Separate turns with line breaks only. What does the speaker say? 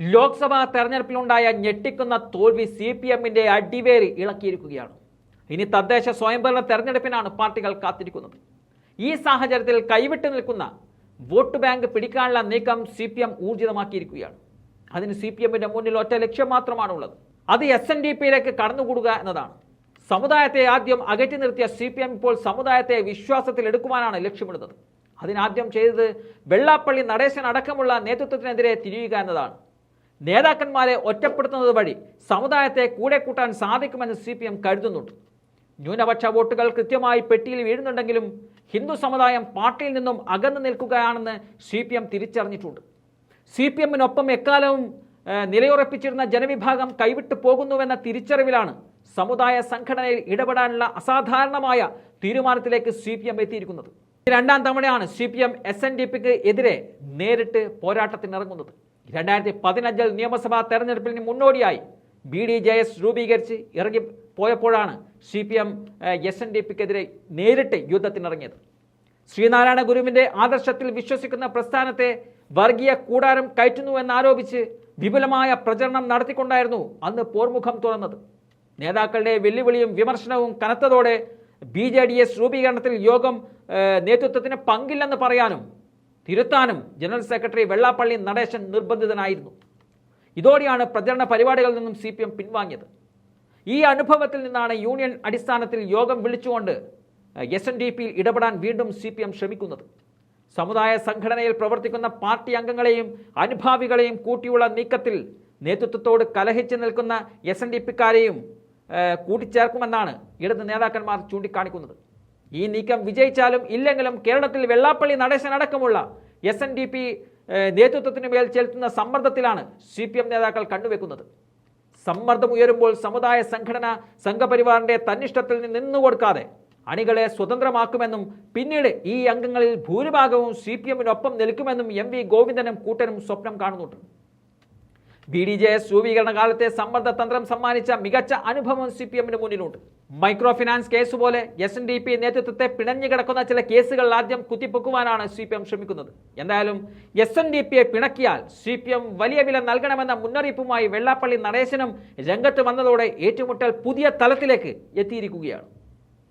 ലോക്സഭാ തെരഞ്ഞെടുപ്പിലുണ്ടായ ഞെട്ടിക്കുന്ന തോൽവി C P എമ്മിന്റെ അടിവേറി ഇളക്കിയിരിക്കുകയാണ്. ഇനി തദ്ദേശ സ്വയംഭരണ തെരഞ്ഞെടുപ്പിനാണ് പാർട്ടികൾ കാത്തിരിക്കുന്നത്. ഈ സാഹചര്യത്തിൽ കൈവിട്ടു നിൽക്കുന്ന വോട്ട് ബാങ്ക് പിടിക്കാനുള്ള നീക്കം സി പി എം ഊർജിതമാക്കിയിരിക്കുകയാണ്. അതിന് സി പി എമ്മിന്റെ മുന്നിൽ ഒറ്റ ലക്ഷ്യം മാത്രമാണ് ഉള്ളത്. അത് എസ് എൻ ഡി പിയിലേക്ക് കടന്നുകൂടുക എന്നതാണ്. സമുദായത്തെ ആദ്യം അകറ്റി നിർത്തിയ സി പി എം ഇപ്പോൾ സമുദായത്തെ വിശ്വാസത്തിൽ എടുക്കുവാനാണ് ലക്ഷ്യമിടുന്നത്. അതിനാദ്യം ചെയ്തത് വെള്ളാപ്പള്ളി നടേശൻ അടക്കമുള്ള നേതൃത്വത്തിനെതിരെ തിരിയുക എന്നതാണ്. നേതാക്കന്മാരെ ഒറ്റപ്പെടുത്തുന്നത് വഴി സമുദായത്തെ കൂടെ കൂട്ടാൻ സാധിക്കുമെന്ന് സി പി എം കരുതുന്നുണ്ട്. ന്യൂനപക്ഷ വോട്ടുകൾ കൃത്യമായി പെട്ടിയിൽ വീഴുന്നുണ്ടെങ്കിലും ഹിന്ദു സമുദായം പാർട്ടിയിൽ നിന്നും അകന്നു നിൽക്കുകയാണെന്ന് സി പി എം തിരിച്ചറിഞ്ഞിട്ടുണ്ട്. സി പി എമ്മിനൊപ്പം എക്കാലവും നിലയുറപ്പിച്ചിരുന്ന ജനവിഭാഗം കൈവിട്ടു പോകുന്നുവെന്ന തിരിച്ചറിവിലാണ് സമുദായ സംഘടനയിൽ ഇടപെടാനുള്ള അസാധാരണമായ തീരുമാനത്തിലേക്ക് സി പി എം എത്തിയിരിക്കുന്നത്. രണ്ടാം തവണയാണ് C P M S N D പിക്ക് എതിരെ നേരിട്ട് പോരാട്ടത്തിനിറങ്ങുന്നത്. രണ്ടായിരത്തി പതിനഞ്ചിൽ നിയമസഭാ തെരഞ്ഞെടുപ്പിന് മുന്നോടിയായി ബി ഡി ജെ എസ് രൂപീകരിച്ച് ഇറങ്ങി പോയപ്പോഴാണ് C P M S N D പിക്കെതിരെ നേരിട്ട് യുദ്ധത്തിനിറങ്ങിയത്. ശ്രീനാരായണ ഗുരുവിന്റെ ആദർശത്തിൽ വിശ്വസിക്കുന്ന പ്രസ്ഥാനത്തെ വർഗീയ കൂടാരം കയറ്റുന്നു എന്നാരോപിച്ച് വിപുലമായ പ്രചരണം നടത്തിക്കൊണ്ടായിരുന്നു അന്ന് പോർമുഖം തുറന്നത്. നേതാക്കളുടെ വെല്ലുവിളിയും വിമർശനവും കനത്തതോടെ ബി ജെ ഡി എസ് രൂപീകരണത്തിൽ യോഗം നേതൃത്വത്തിന് പങ്കില്ലെന്ന് പറയാനും തിരുത്താനും ജനറൽ സെക്രട്ടറി വെള്ളാപ്പള്ളി നടേശൻ നിർബന്ധിതനായിരുന്നു. ഇതോടെയാണ് പ്രചരണ പരിപാടികളിൽ നിന്നും സി പി എം പിൻവാങ്ങിയത്. ഈ അനുഭവത്തിൽ നിന്നാണ് യൂണിയൻ അടിസ്ഥാനത്തിൽ യോഗം വിളിച്ചുകൊണ്ട് എസ് എൻ ഡി പിയിൽ ഇടപെടാൻ വീണ്ടും സി പി എം ശ്രമിക്കുന്നത്. സമുദായ സംഘടനയിൽ പ്രവർത്തിക്കുന്ന പാർട്ടി അംഗങ്ങളെയും അനുഭാവികളെയും കൂട്ടിയുള്ള നീക്കത്തിൽ നേതൃത്വത്തോട് കലഹിച്ച് നിൽക്കുന്ന എസ് എൻ ഡി പിക്കാരെയും കൂട്ടിച്ചേർക്കുമെന്നാണ് ഇടത് നേതാക്കന്മാർ ചൂണ്ടിക്കാണിക്കുന്നത്. ഈ നീക്കം വിജയിച്ചാലും ഇല്ലെങ്കിലും കേരളത്തിൽ വെള്ളാപ്പള്ളി നടേശൻ അടക്കമുള്ള എസ് എൻ ഡി പി നേതൃത്വത്തിന് മേൽ ചെലുത്തുന്ന സമ്മർദ്ദത്തിലാണ് സി പി എം നേതാക്കൾ കണ്ടുവെക്കുന്നത്. സമ്മർദ്ദം ഉയരുമ്പോൾ സമുദായ സംഘടന സംഘപരിവാറിന്റെ തന്നിഷ്ടത്തിൽ നിന്ന് കൊടുക്കാതെ അണികളെ സ്വതന്ത്രമാക്കുമെന്നും പിന്നീട് ഈ അംഗങ്ങളിൽ ഭൂരിഭാഗവും സി പി എമ്മിനൊപ്പം നിൽക്കുമെന്നും എം വി ഗോവിന്ദനും കൂട്ടനും സ്വപ്നം കാണുന്നുണ്ട്. ബി ഡി ജെ എസ് രൂപീകരണ കാലത്തെ സമ്മർദ്ദ തന്ത്രം സമ്മാനിച്ച മികച്ച അനുഭവം സി പി എമ്മിന് മുന്നിലുണ്ട്. മൈക്രോ ഫിനാൻസ് കേസ് പോലെ എസ് എൻ ഡി പി നേതൃത്വത്തെ പിണഞ്ഞു കിടക്കുന്ന ചില കേസുകൾ ആദ്യം കുത്തിപ്പൊക്കുവാനാണ് സി പി എം ശ്രമിക്കുന്നത്. എന്തായാലും എസ് എൻ ഡി പിയെ പിണക്കിയാൽ സി പി എം വലിയ വില നൽകണമെന്ന മുന്നറിയിപ്പുമായി വെള്ളാപ്പള്ളി നടേശനും രംഗത്ത് വന്നതോടെ ഏറ്റുമുട്ടൽ പുതിയ തലത്തിലേക്ക് എത്തിയിരിക്കുകയാണ്.